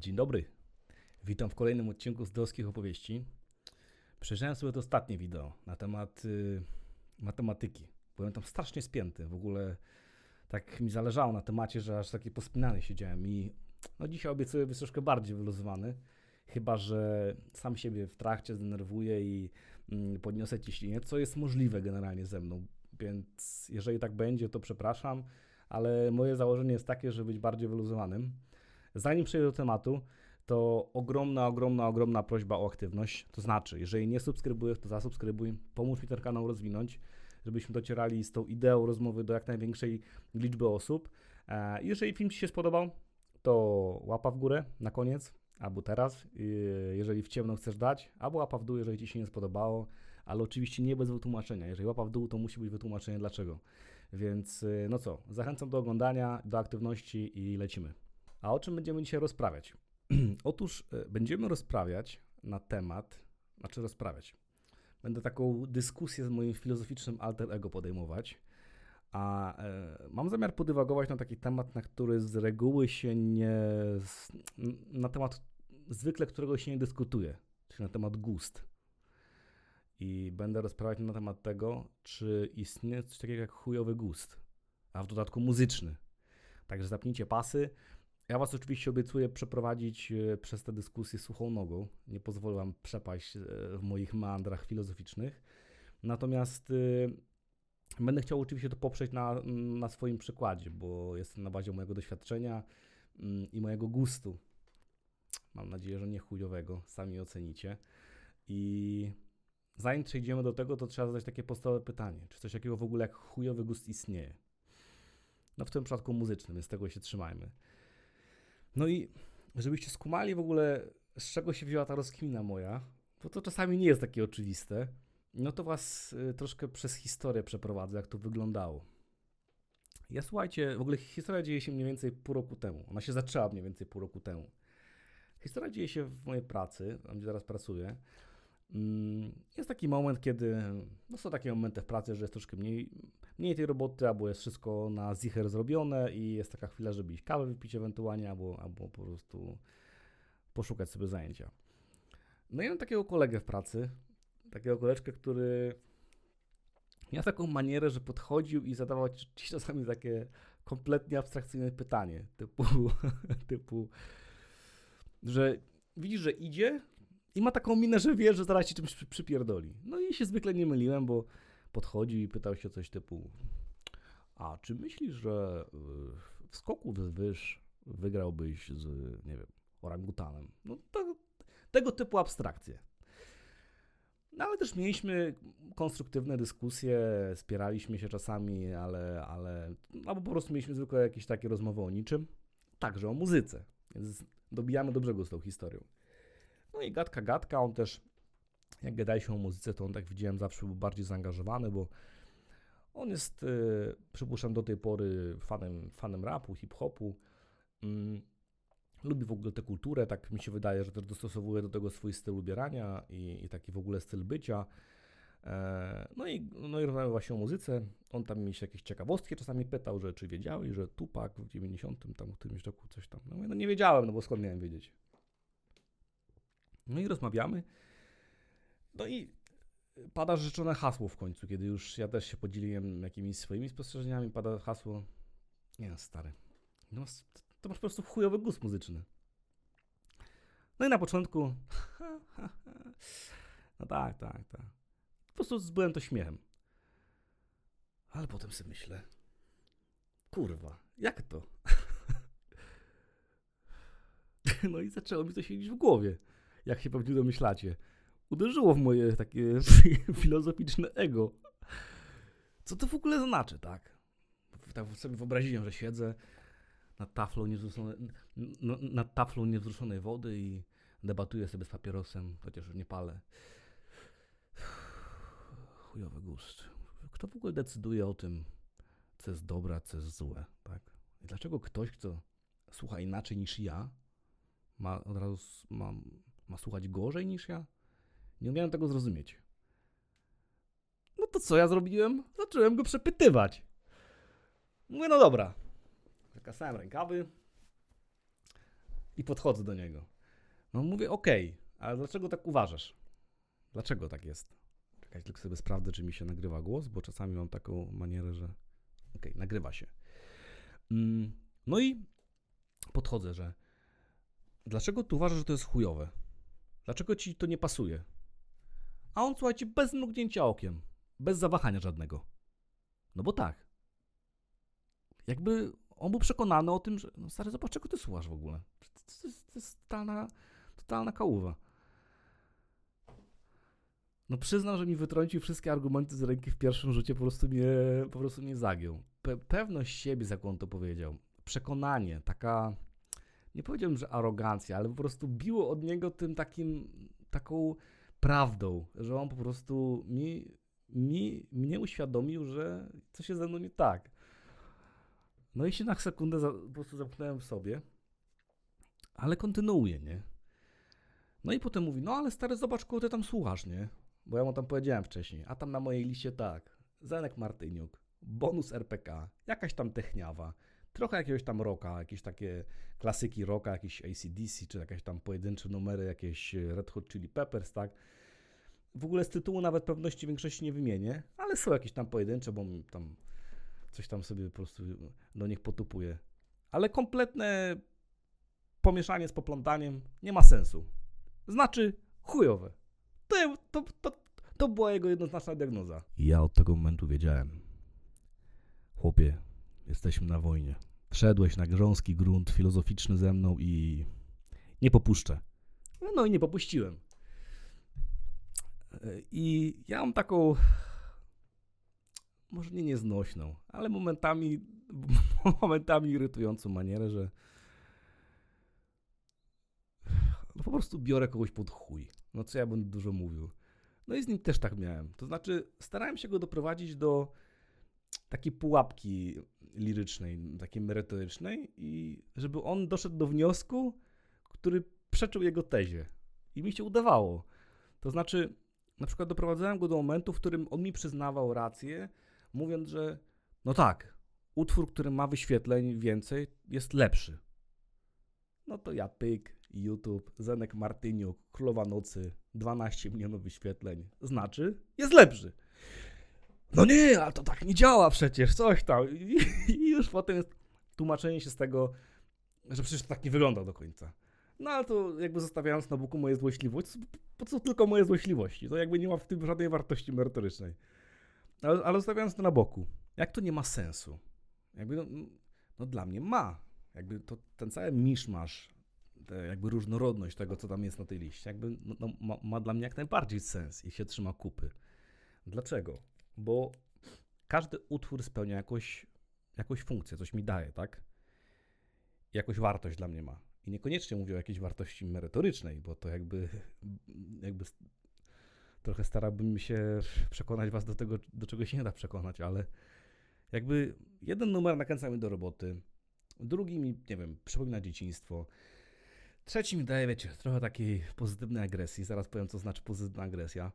Dzień dobry. Witam w kolejnym odcinku z Dolskich Opowieści. Przejrzałem sobie to ostatnie wideo na temat y, matematyki. Byłem tam strasznie spięty. W ogóle tak mi zależało na temacie, że aż taki pospinany siedziałem i no dzisiaj obiecuję być troszkę bardziej wyluzowany. Chyba, że sam siebie w trakcie zdenerwuję i mm, podniosę ciśnienie, co jest możliwe generalnie ze mną. Więc jeżeli tak będzie, to przepraszam, ale moje założenie jest takie, żeby być bardziej wyluzowanym. Zanim przejdę do tematu, to ogromna, ogromna, ogromna prośba o aktywność. To znaczy, jeżeli nie subskrybujesz, to zasubskrybuj, pomóż mi ten kanał rozwinąć, żebyśmy docierali z tą ideą rozmowy do jak największej liczby osób. E, Jeżeli film Ci się spodobał, to łapa w górę na koniec, albo teraz, y, jeżeli w ciemno chcesz dać, albo łapa w dół, jeżeli Ci się nie spodobało, ale oczywiście nie bez wytłumaczenia. Jeżeli łapa w dół, to musi być wytłumaczenie dlaczego. Więc y, no co, zachęcam do oglądania, do aktywności i lecimy. A o czym będziemy dzisiaj rozprawiać? Otóż e, będziemy rozprawiać na temat, znaczy rozprawiać. Będę taką dyskusję z moim filozoficznym alter ego podejmować, a e, mam zamiar podywagować na taki temat, na który z reguły się nie. na temat zwykle którego się nie dyskutuje, czyli na temat gust. I będę rozprawiać na temat tego, czy istnieje coś takiego jak chujowy gust, a w dodatku muzyczny. Także zapnijcie pasy. Ja Was oczywiście obiecuję przeprowadzić e, przez tę dyskusję suchą nogą. Nie pozwolę Wam przepaść e, w moich meandrach filozoficznych. Natomiast e, będę chciał oczywiście to poprzeć na, na swoim przykładzie, bo jest to na bazie mojego doświadczenia mm, i mojego gustu. Mam nadzieję, że nie chujowego, sami ocenicie. I zanim przejdziemy do tego, to trzeba zadać takie podstawowe pytanie. Czy coś takiego w ogóle jak chujowy gust istnieje? No w tym przypadku muzycznym, więc tego się trzymajmy. No i żebyście skumali w ogóle, z czego się wzięła ta rozkmina moja, bo to czasami nie jest takie oczywiste, no to was y, troszkę przez historię przeprowadzę, jak to wyglądało. Ja słuchajcie, w ogóle historia dzieje się mniej więcej pół roku temu. Ona się zaczęła mniej więcej pół roku temu. Historia dzieje się w mojej pracy, tam gdzie teraz pracuję. Mm, Jest taki moment, kiedy, no są takie momenty w pracy, że jest troszkę mniej, mniej tej roboty, albo jest wszystko na zicher zrobione i jest taka chwila, żeby iść kawę wypić ewentualnie, albo, albo po prostu poszukać sobie zajęcia. No i mam takiego kolegę w pracy, takiego koleżkę, który miał taką manierę, że podchodził i zadawał ci czasami takie kompletnie abstrakcyjne pytanie, typu, typu, że widzisz, że idzie i ma taką minę, że wie, że zaraz ci czymś przy- przypierdoli. No i się zwykle nie myliłem, bo podchodził i pytał się coś typu a czy myślisz, że y, w skoku z wyż wygrałbyś z, nie wiem, orangutanem? No to, tego typu abstrakcje. No ale też mieliśmy konstruktywne dyskusje, spieraliśmy się czasami, ale, ale albo po prostu mieliśmy zwykle jakieś takie rozmowy o niczym, także o muzyce, więc dobijamy do brzegu z tą historią. No i gadka, gadka, on też, jak gadaliśmy o muzyce, to on tak widziałem zawsze był bardziej zaangażowany, bo on jest, y, przypuszczam, do tej pory fanem, fanem rapu, hip-hopu. Mm, lubi w ogóle tę kulturę, tak mi się wydaje, że też dostosowuje do tego swój styl ubierania i, i taki w ogóle styl bycia. E, no i, no i rozmawiamy właśnie o muzyce. On tam mi się jakieś ciekawostki czasami pytał, że czy wiedziałeś, że Tupac w 90 tam którymś roku coś tam. No, mówię, no nie wiedziałem, no bo skąd miałem wiedzieć. No i rozmawiamy. No i pada życzone hasło w końcu, kiedy już ja też się podzieliłem jakimiś swoimi spostrzeżeniami, pada hasło nie no, stary, no, to masz po prostu chujowy gust muzyczny. No i na początku no tak, tak, tak. Po prostu zbyłem to śmiechem. Ale potem sobie myślę kurwa, jak to? no i zaczęło mi to siedzieć w głowie, jak się pewnie domyślacie uderzyło w moje takie filozoficzne ego. Co to w ogóle znaczy, tak? Tak sobie wyobraziłem, że siedzę nad taflą niewzruszonej, n- nad taflą niewzruszonej wody i debatuję sobie z papierosem, chociaż już nie palę. Chujowy gust. Kto w ogóle decyduje o tym, co jest dobre, co jest złe, tak? I dlaczego ktoś, kto słucha inaczej niż ja, ma od razu ma, ma słuchać gorzej niż ja? Nie umiałem tego zrozumieć. No to co ja zrobiłem? Zacząłem go przepytywać. Mówię, no dobra. Zakasałem rękawy I podchodzę do niego. No mówię, okej, ale dlaczego tak uważasz? Dlaczego tak jest? Czekaj, tylko sobie sprawdzę, czy mi się nagrywa głos, bo czasami mam taką manierę, że okej, nagrywa się. Mm, no i podchodzę, że dlaczego ty uważasz, że to jest chujowe? Dlaczego ci to nie pasuje? A on, słuchajcie, bez mrugnięcia okiem, bez zawahania żadnego. No bo tak. Jakby on był przekonany o tym, że no stary, zobacz, czego ty słuchasz w ogóle. To, to, to jest totalna, totalna kałuwa. No przyznam, że mi wytrącił wszystkie argumenty z ręki w pierwszym rzucie, po prostu mnie, po prostu mnie zagiął. Pe pewność siebie, z jaką on to powiedział. Przekonanie, taka, nie powiedziałbym, że arogancja, ale po prostu biło od niego tym takim, taką prawdą, że on po prostu mi, mi, mnie uświadomił, że coś jest ze mną nie tak. No i się na sekundę za, po prostu zamknąłem w sobie, ale kontynuuję, nie? No i potem mówi, no ale stary, zobacz, kogo ty tam słuchasz, nie? Bo ja mu tam powiedziałem wcześniej, a tam na mojej liście tak, Zenek Martyniuk, bonus RPK, jakaś tam techniawa, trochę jakiegoś tam rocka, jakieś takie klasyki rocka, jakieś ACDC, czy jakieś tam pojedyncze numery, jakieś Red Hot Chili Peppers, tak? W ogóle z tytułu nawet pewności większości nie wymienię, ale są jakieś tam pojedyncze, bo tam coś tam sobie po prostu do nich potupuje. Ale kompletne pomieszanie z poplątaniem nie ma sensu. Znaczy chujowe. To, to, to, to była jego jednoznaczna diagnoza. Ja od tego momentu wiedziałem. Chłopie, jesteśmy na wojnie. Wszedłeś na grząski grunt filozoficzny ze mną i nie popuszczę. No i nie popuściłem. I ja mam taką, może nie nieznośną, ale momentami, momentami irytującą manierę, że no po prostu biorę kogoś pod chuj. No co ja będę dużo mówił. No i z nim też tak miałem. To znaczy, starałem się go doprowadzić do takiej pułapki lirycznej, takiej merytorycznej i żeby on doszedł do wniosku, który przeczył jego tezie. I mi się udawało. To znaczy, na przykład doprowadzałem go do momentu, w którym on mi przyznawał rację, mówiąc, że no tak, utwór, który ma wyświetleń więcej, jest lepszy. No to ja pyk, YouTube, Zenek Martyniuk, Królowa Nocy, 12 milionów wyświetleń. Znaczy, jest lepszy. No nie, ale to tak nie działa przecież, coś tam. I, i już potem jest tłumaczenie się z tego, że przecież to tak nie wygląda do końca. No ale to jakby zostawiając na boku moje złośliwości, po co tylko moje złośliwości? To jakby nie ma w tym żadnej wartości merytorycznej. Ale, ale zostawiając to na boku, jak to nie ma sensu? Jakby no, no dla mnie ma. Jakby to ten cały miszmasz, jakby różnorodność tego, co tam jest na tej liście, jakby no, no, ma, ma dla mnie jak najbardziej sens i się trzyma kupy. Dlaczego? Bo każdy utwór spełnia jakąś, jakąś funkcję, coś mi daje, tak? Jakąś wartość dla mnie ma. I niekoniecznie mówię o jakiejś wartości merytorycznej, bo to jakby, jakby trochę starałbym się przekonać was do tego, do czego się nie da przekonać, ale jakby jeden numer nakręca mnie do roboty, drugi mi, nie wiem, przypomina dzieciństwo, trzeci mi daje, wiecie, trochę takiej pozytywnej agresji, zaraz powiem, co znaczy pozytywna agresja,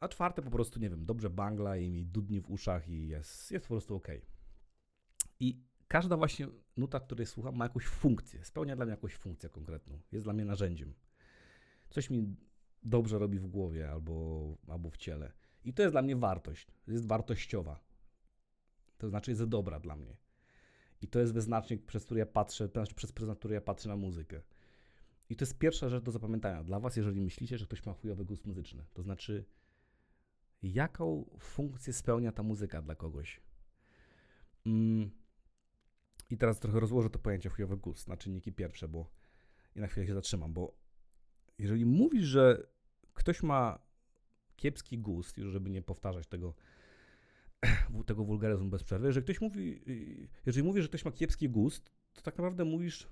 a czwarte po prostu, nie wiem, dobrze bangla i mi dudni w uszach i jest, jest po prostu ok. I każda właśnie nuta, której słucham, ma jakąś funkcję, spełnia dla mnie jakąś funkcję konkretną, jest dla mnie narzędziem. Coś mi dobrze robi w głowie albo, albo w ciele. I to jest dla mnie wartość, jest wartościowa. To znaczy jest dobra dla mnie. I to jest wyznacznik, przez który ja patrzę, znaczy przez pryzmat, który ja patrzę na muzykę. I to jest pierwsza rzecz do zapamiętania dla Was, jeżeli myślicie, że ktoś ma chujowy gust muzyczny. To znaczy, jaką funkcję spełnia ta muzyka dla kogoś. Mm. I teraz trochę rozłożę to pojęcie chujowy gust na czynniki pierwsze, bo i na chwilę się zatrzymam, bo jeżeli mówisz, że ktoś ma kiepski gust, już żeby nie powtarzać tego, tego wulgaryzmu bez przerwy, ktoś mówi, jeżeli mówisz, że ktoś ma kiepski gust, to tak naprawdę mówisz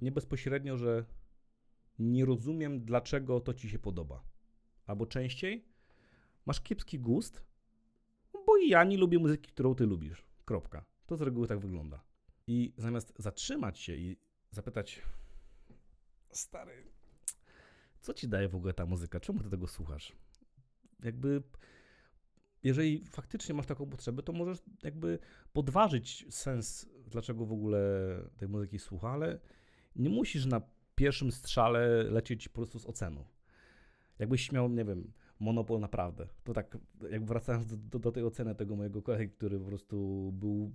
nie bezpośrednio, że nie rozumiem, dlaczego to ci się podoba. Albo częściej, masz kiepski gust, bo ja nie lubię muzyki, którą ty lubisz. Kropka. To z reguły tak wygląda. I zamiast zatrzymać się i zapytać, stary, co ci daje w ogóle ta muzyka? Czemu ty tego słuchasz? Jakby, jeżeli faktycznie masz taką potrzebę, to możesz jakby podważyć sens, dlaczego w ogóle tej muzyki słucha, ale nie musisz na pierwszym strzale lecieć po prostu z oceną. Jakbyś miał, nie wiem, monopol naprawdę. To tak, jak wracając do, do, do tej oceny tego mojego kolegi, który po prostu był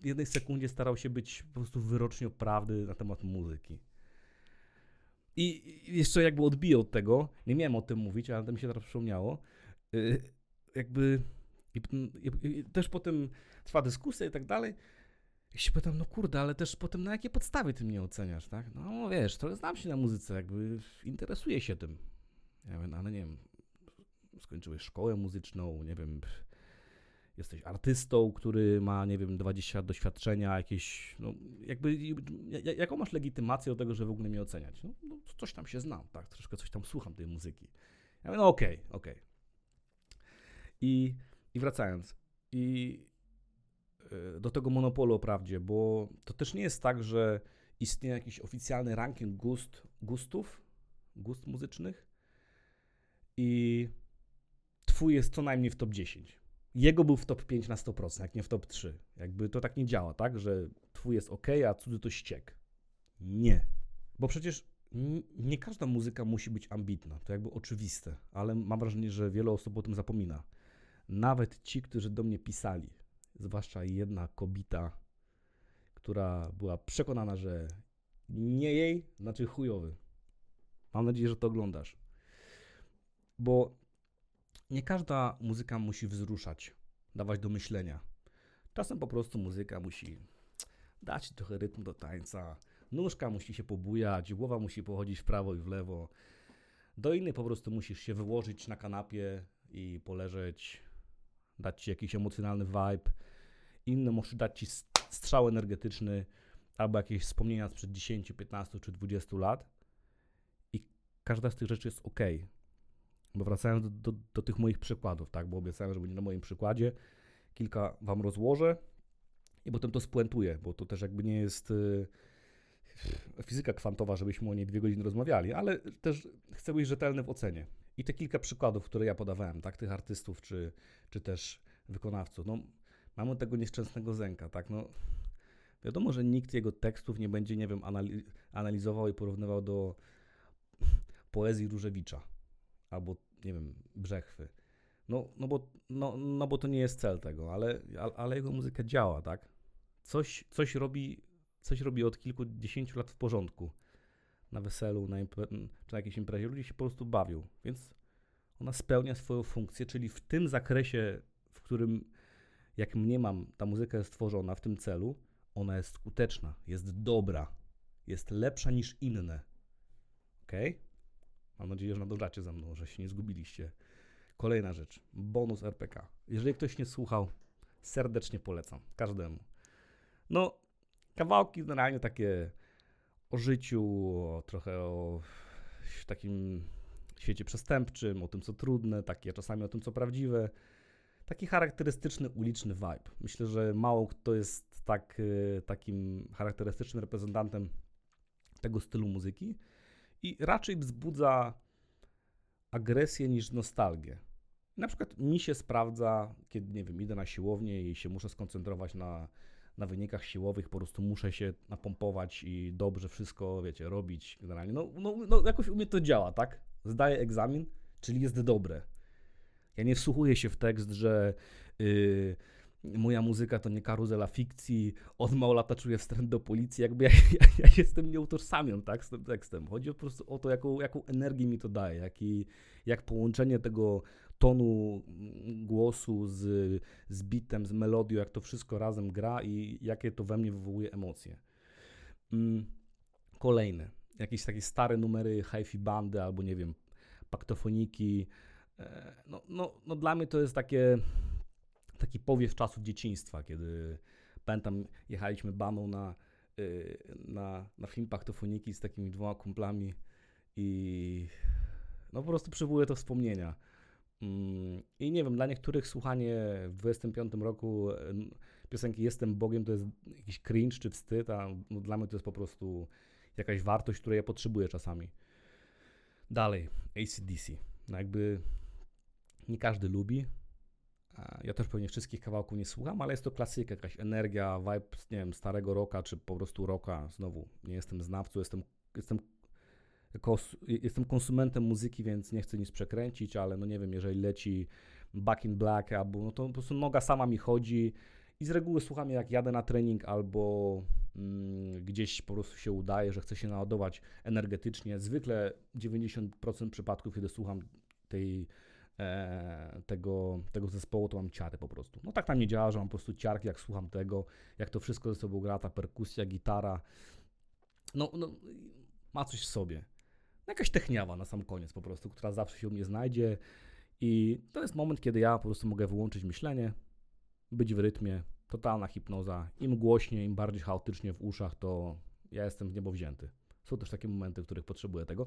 w jednej sekundzie starał się być po prostu wyrocznią prawdy na temat muzyki. I jeszcze jakby odbiję od tego, nie miałem o tym mówić, ale to mi się teraz przypomniało, yy, jakby i, i, i, też potem trwa dyskusja i tak dalej. I się pytam, no kurde, ale też potem na jakiej podstawie ty mnie oceniasz, tak? No wiesz, trochę znam się na muzyce, jakby interesuję się tym. Ja wiem, ale nie wiem, skończyłeś szkołę muzyczną, nie wiem, jesteś artystą, który ma, nie wiem, 20 lat doświadczenia, jakieś, no, jakby, jaką masz legitymację do tego, żeby w ogóle mnie oceniać? No, no coś tam się znam, tak, troszkę coś tam słucham tej muzyki. Ja mówię, no okej, okay, okej. Okay. I, I wracając, i do tego monopolu prawdzie, bo to też nie jest tak, że istnieje jakiś oficjalny ranking gust, gustów, gust muzycznych i twój jest co najmniej w top 10 jego był w top 5 na 100%, jak nie w top 3. Jakby to tak nie działa, tak? Że twój jest ok, a cudzy to ściek. Nie. Bo przecież nie każda muzyka musi być ambitna, to jakby oczywiste, ale mam wrażenie, że wiele osób o tym zapomina. Nawet ci, którzy do mnie pisali, zwłaszcza jedna kobieta, która była przekonana, że nie jej, znaczy chujowy. Mam nadzieję, że to oglądasz. Bo nie każda muzyka musi wzruszać, dawać do myślenia. Czasem po prostu muzyka musi dać trochę rytmu do tańca, nóżka musi się pobujać, głowa musi pochodzić w prawo i w lewo. Do innej po prostu musisz się wyłożyć na kanapie i poleżeć, dać ci jakiś emocjonalny vibe. Inne musi dać ci strzał energetyczny albo jakieś wspomnienia sprzed 10, 15 czy 20 lat. I każda z tych rzeczy jest ok. Bo wracając do, do, do, tych moich przykładów, tak, bo obiecałem, że będzie na moim przykładzie, kilka wam rozłożę i potem to spuentuję, bo to też jakby nie jest y, fizyka kwantowa, żebyśmy o niej dwie godziny rozmawiali, ale też chcę być rzetelny w ocenie. I te kilka przykładów, które ja podawałem, tak, tych artystów czy, czy też wykonawców, no mamy tego nieszczęsnego Zenka, tak, no wiadomo, że nikt jego tekstów nie będzie, nie wiem, analizował i porównywał do poezji Różewicza albo nie wiem, Brzechwy. No, no, bo, no, no bo to nie jest cel tego, ale, ale jego muzyka działa, tak? Coś, coś, robi, coś robi od kilkudziesięciu lat w porządku. Na weselu, na czy na jakiejś imprezie. Ludzie się po prostu bawią, więc ona spełnia swoją funkcję, czyli w tym zakresie, w którym, jak mnie mam, ta muzyka jest stworzona w tym celu, ona jest skuteczna, jest dobra, jest lepsza niż inne. Okay? Mam nadzieję, że nadążacie za mną, że się nie zgubiliście. Kolejna rzecz, bonus RPK. Jeżeli ktoś nie słuchał, serdecznie polecam każdemu. No, kawałki generalnie takie o życiu, trochę o takim świecie przestępczym, o tym co trudne, takie czasami o tym co prawdziwe. Taki charakterystyczny uliczny vibe. Myślę, że mało kto jest tak, y, takim charakterystycznym reprezentantem tego stylu muzyki i raczej wzbudza agresję niż nostalgię. Na przykład mi się sprawdza, kiedy, nie wiem, idę na siłownię i się muszę skoncentrować na, na wynikach siłowych, po prostu muszę się napompować i dobrze wszystko, wiecie, robić generalnie. No, no, no jakoś u mnie to działa, tak? Zdaję egzamin, czyli jest dobre. Ja nie wsłuchuję się w tekst, że... Yy, moja muzyka to nie karuzela fikcji, od mała lata czuję wstręt do policji, jakby ja, ja, ja się z tym nie utożsamiam, tak, z tym tekstem. Chodzi po prostu o to, jaką, jaką energię mi to daje, jaki, jak połączenie tego tonu głosu z, z bitem, z melodią, jak to wszystko razem gra i jakie to we mnie wywołuje emocje. Mm, kolejne, jakieś takie stare numery hi-fi bandy albo nie wiem, paktofoniki. E, no, no, no dla mnie to jest takie taki powiew czasów dzieciństwa, kiedy pamiętam, jechaliśmy baną na, y, na, na film Paktofoniki z takimi dwoma kumplami i no po prostu przywołuje to wspomnienia. Mm, I nie wiem, dla niektórych słuchanie w 25 roku piosenki Jestem Bogiem to jest jakiś cringe czy wstyd, a no dla mnie to jest po prostu jakaś wartość, której ja potrzebuję czasami. Dalej, ACDC. No jakby nie każdy lubi, Ja też pewnie wszystkich kawałków nie słucham, ale jest to klasyka, jakaś energia, vibe, nie wiem, starego rocka, czy po prostu rocka. Znowu, nie jestem znawcą, jestem, jestem, jestem konsumentem muzyki, więc nie chcę nic przekręcić, ale no nie wiem, jeżeli leci Back in Black, albo no to po prostu noga sama mi chodzi i z reguły słucham jak jadę na trening albo mm, gdzieś po prostu się udaje, że chcę się naładować energetycznie. Zwykle 90% przypadków, kiedy słucham tej tego, tego zespołu, to mam ciary po prostu. No tak tam nie działa, że mam po prostu ciarki, jak słucham tego, jak to wszystko ze sobą gra, ta perkusja, gitara. No, no ma coś w sobie. No, jakaś techniawa na sam koniec po prostu, która zawsze się u mnie znajdzie i to jest moment, kiedy ja po prostu mogę wyłączyć myślenie, być w rytmie, totalna hipnoza. Im głośniej, im bardziej chaotycznie w uszach, to ja jestem w niebo wzięty. Są też takie momenty, w których potrzebuję tego.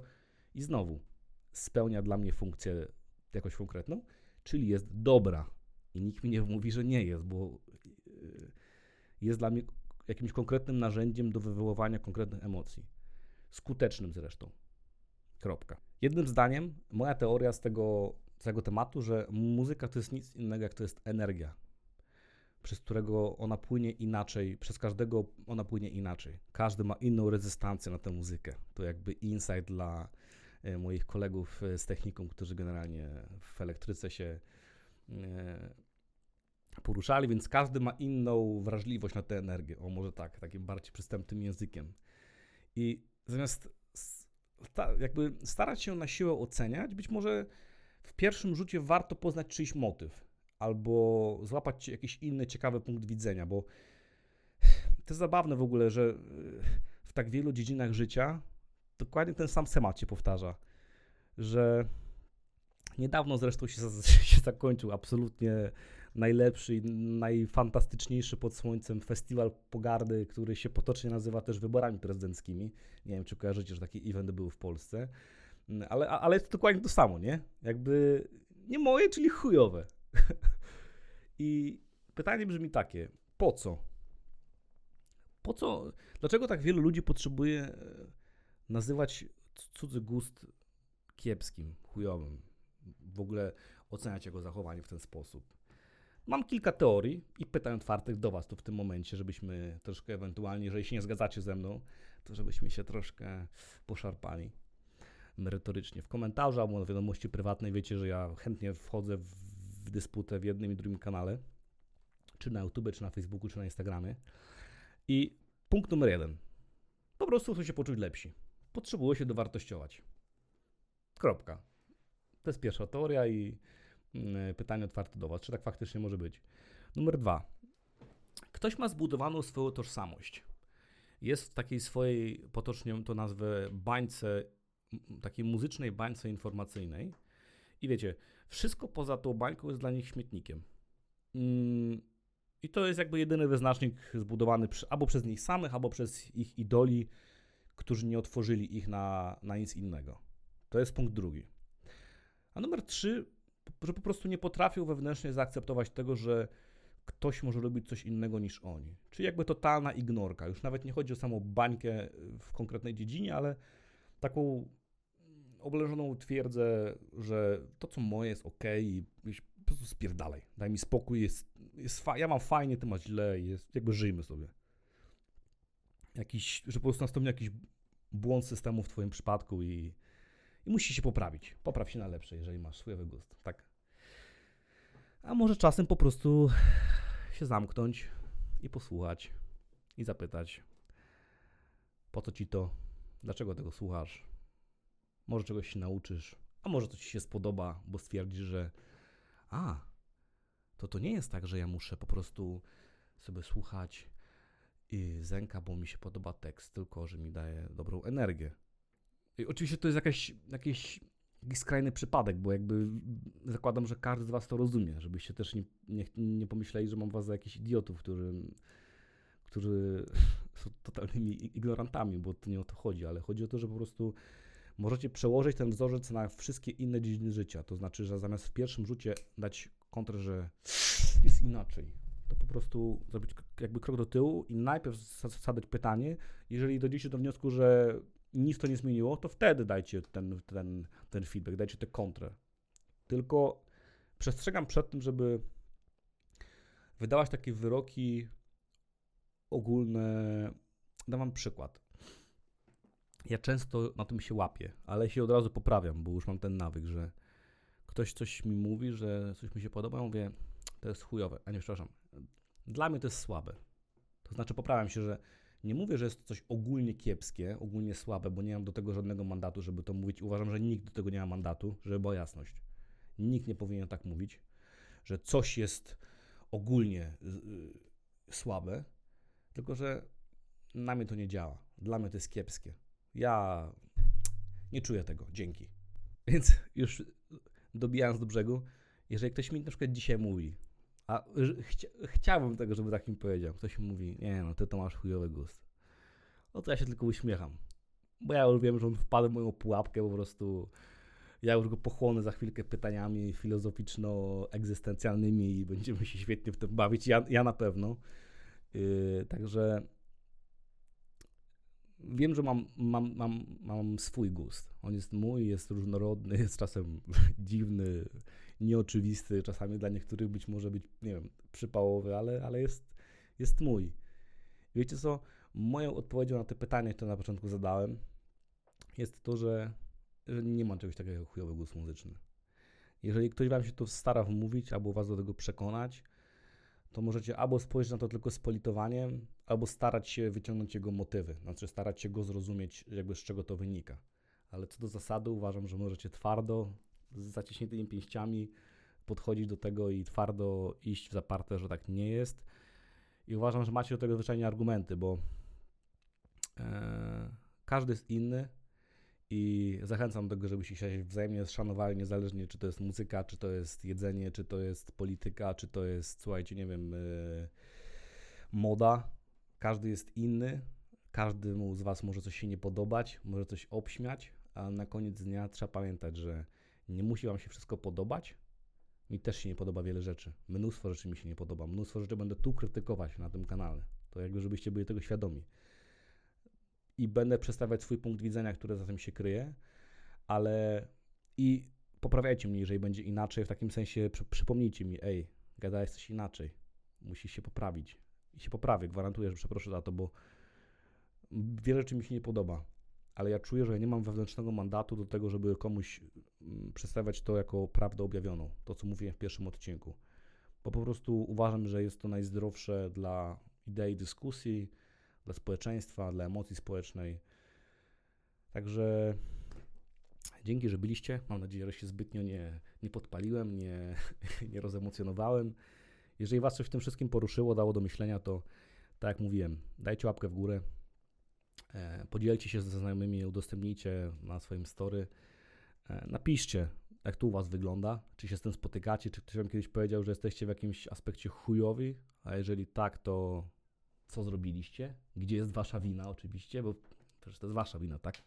I znowu, spełnia dla mnie funkcję jakoś konkretną, czyli jest dobra. I nikt mi nie mówi, że nie jest, bo yy, jest dla mnie jakimś konkretnym narzędziem do wywoływania konkretnych emocji. Skutecznym zresztą. Kropka. Jednym zdaniem, moja teoria z tego, z tego tematu, że muzyka to jest nic innego, jak to jest energia, przez którego ona płynie inaczej, przez każdego ona płynie inaczej. Każdy ma inną rezystancję na tę muzykę. To jakby insight dla moich kolegów e, z techniką, którzy generalnie w elektryce się e, poruszali, więc każdy ma inną wrażliwość na tę energię. O, może tak, takim bardziej przystępnym językiem. I zamiast jakby starać się na siłę oceniać, być może w pierwszym rzucie warto poznać czyjś motyw albo złapać jakiś inny ciekawy punkt widzenia, bo to jest zabawne w ogóle, że w tak wielu dziedzinach życia dokładnie ten sam schemat się powtarza, że niedawno zresztą się, się zakończył absolutnie najlepszy i najfantastyczniejszy pod słońcem festiwal pogardy, który się potocznie nazywa też wyborami prezydenckimi. Nie wiem, czy kojarzycie, że takie eventy były w Polsce, ale, ale jest to dokładnie to samo, nie? Jakby nie moje, czyli chujowe. I pytanie brzmi takie, po co? Po co? Dlaczego tak wielu ludzi potrzebuje nazywać cudzy gust kiepskim, chujowym, w ogóle oceniać jego zachowanie w ten sposób. Mam kilka teorii i pytań otwartych do Was tu w tym momencie, żebyśmy troszkę ewentualnie, jeżeli się nie zgadzacie ze mną, to żebyśmy się troszkę poszarpali merytorycznie. W komentarzu albo na wiadomości prywatnej wiecie, że ja chętnie wchodzę w dysputę w jednym i drugim kanale, czy na YouTube, czy na Facebooku, czy na Instagramie. I punkt numer jeden. Po prostu chcą się poczuć lepsi potrzebują się dowartościować. Kropka. To jest pierwsza teoria i mm, pytanie otwarte do Was, czy tak faktycznie może być. Numer dwa. Ktoś ma zbudowaną swoją tożsamość. Jest w takiej swojej, potocznie to nazwę, bańce, takiej muzycznej bańce informacyjnej. I wiecie, wszystko poza tą bańką jest dla nich śmietnikiem. Mm, I to jest jakby jedyny wyznacznik zbudowany albo przez nich samych, albo przez ich idoli, którzy nie otworzyli ich na, na nic innego. To jest punkt drugi. A numer trzy, że po prostu nie potrafią wewnętrznie zaakceptować tego, że ktoś może robić coś innego niż oni. Czyli jakby totalna ignorka. Już nawet nie chodzi o samą bańkę w konkretnej dziedzinie, ale taką oblężoną twierdzę, że to, co moje, jest ok i po prostu spierdalaj. Daj mi spokój, jest, jest ja mam fajnie, ty masz źle, jest, jakby żyjmy sobie jakiś, że po prostu nastąpi jakiś błąd systemu w Twoim przypadku i, i musi się poprawić. Popraw się na lepsze, jeżeli masz swój gust, tak? A może czasem po prostu się zamknąć i posłuchać i zapytać, po co ci to, dlaczego tego słuchasz, może czegoś się nauczysz, a może to ci się spodoba, bo stwierdzisz, że a, to to nie jest tak, że ja muszę po prostu sobie słuchać i bo mi się podoba tekst, tylko że mi daje dobrą energię. I oczywiście to jest jakaś, jakiś, jakiś skrajny przypadek, bo jakby zakładam, że każdy z Was to rozumie, żebyście też nie, nie, nie pomyśleli, że mam Was za jakichś idiotów, którzy, którzy są totalnymi ignorantami, bo to nie o to chodzi, ale chodzi o to, że po prostu możecie przełożyć ten wzorzec na wszystkie inne dziedziny życia. To znaczy, że zamiast w pierwszym rzucie dać kontrę, że jest inaczej, to po prostu zrobić jakby krok do tyłu i najpierw zadać pytanie. Jeżeli dojdziecie do wniosku, że nic to nie zmieniło, to wtedy dajcie ten, ten, ten feedback, dajcie tę kontrę. Tylko przestrzegam przed tym, żeby wydałaś takie wyroki ogólne. Dam wam przykład. Ja często na tym się łapię, ale się od razu poprawiam, bo już mam ten nawyk, że ktoś coś mi mówi, że coś mi się podoba, ja mówię, to jest chujowe, a nie, przepraszam, dla mnie to jest słabe. To znaczy poprawiam się, że nie mówię, że jest to coś ogólnie kiepskie, ogólnie słabe, bo nie mam do tego żadnego mandatu, żeby to mówić. Uważam, że nikt do tego nie ma mandatu, żeby była jasność. Nikt nie powinien tak mówić, że coś jest ogólnie y, słabe, tylko że na mnie to nie działa. Dla mnie to jest kiepskie. Ja nie czuję tego. Dzięki. Więc już dobijając do brzegu, jeżeli ktoś mi na przykład dzisiaj mówi, a chcia, chciałbym tego, żeby tak mi powiedział, ktoś mówi, nie no, ty to masz chujowy gust, no to ja się tylko uśmiecham. Bo ja już wiem, że on wpadł w moją pułapkę po prostu. Ja już go pochłonę za chwilkę pytaniami filozoficzno-egzystencjalnymi i będziemy się świetnie w tym bawić. Ja, ja na pewno. Yy, także wiem, że mam, mam, mam, mam swój gust. On jest mój, jest różnorodny, jest czasem dziwny, nieoczywisty, czasami dla niektórych być może być, nie wiem, przypałowy, ale, ale jest, jest mój. Wiecie co? Moją odpowiedzią na te pytanie, które na początku zadałem, jest to, że, że nie mam czegoś takiego jak chujowy gust muzyczny. Jeżeli ktoś wam się to stara wmówić, albo was do tego przekonać, to możecie albo spojrzeć na to tylko z politowaniem, albo starać się wyciągnąć jego motywy, znaczy starać się go zrozumieć, jakby z czego to wynika. Ale co do zasady uważam, że możecie twardo, z zaciśniętymi pięściami podchodzić do tego i twardo iść w zaparte, że tak nie jest. I uważam, że macie do tego zwyczajnie argumenty, bo e, każdy jest inny i zachęcam do tego, żebyście się wzajemnie szanowali, niezależnie czy to jest muzyka, czy to jest jedzenie, czy to jest polityka, czy to jest, słuchajcie, nie wiem, e, moda. Każdy jest inny, każdemu z Was może coś się nie podobać, może coś obśmiać, ale na koniec dnia trzeba pamiętać, że nie musi Wam się wszystko podobać. Mi też się nie podoba wiele rzeczy. Mnóstwo rzeczy mi się nie podoba. Mnóstwo rzeczy będę tu krytykować na tym kanale. To jakby, żebyście byli tego świadomi. I będę przedstawiać swój punkt widzenia, który za tym się kryje, ale i poprawiajcie mnie, jeżeli będzie inaczej, w takim sensie przy, przypomnijcie mi, ej, gada jesteś inaczej. Musisz się poprawić. I się poprawię, gwarantuję, że przeproszę za to, bo wiele rzeczy mi się nie podoba ale ja czuję, że ja nie mam wewnętrznego mandatu do tego, żeby komuś mm, przedstawiać to jako prawdę objawioną, to co mówiłem w pierwszym odcinku. Bo po prostu uważam, że jest to najzdrowsze dla idei dyskusji, dla społeczeństwa, dla emocji społecznej. Także dzięki, że byliście. Mam nadzieję, że się zbytnio nie, nie podpaliłem, nie, nie rozemocjonowałem. Jeżeli Was coś w tym wszystkim poruszyło, dało do myślenia, to tak jak mówiłem, dajcie łapkę w górę, E, podzielcie się ze znajomymi, udostępnijcie na swoim story. E, napiszcie, jak tu u Was wygląda, czy się z tym spotykacie, czy ktoś Wam kiedyś powiedział, że jesteście w jakimś aspekcie chujowi, a jeżeli tak, to co zrobiliście? Gdzie jest Wasza wina oczywiście, bo przecież to jest Wasza wina, tak?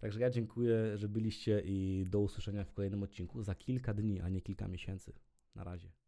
Także ja dziękuję, że byliście i do usłyszenia w kolejnym odcinku za kilka dni, a nie kilka miesięcy. Na razie.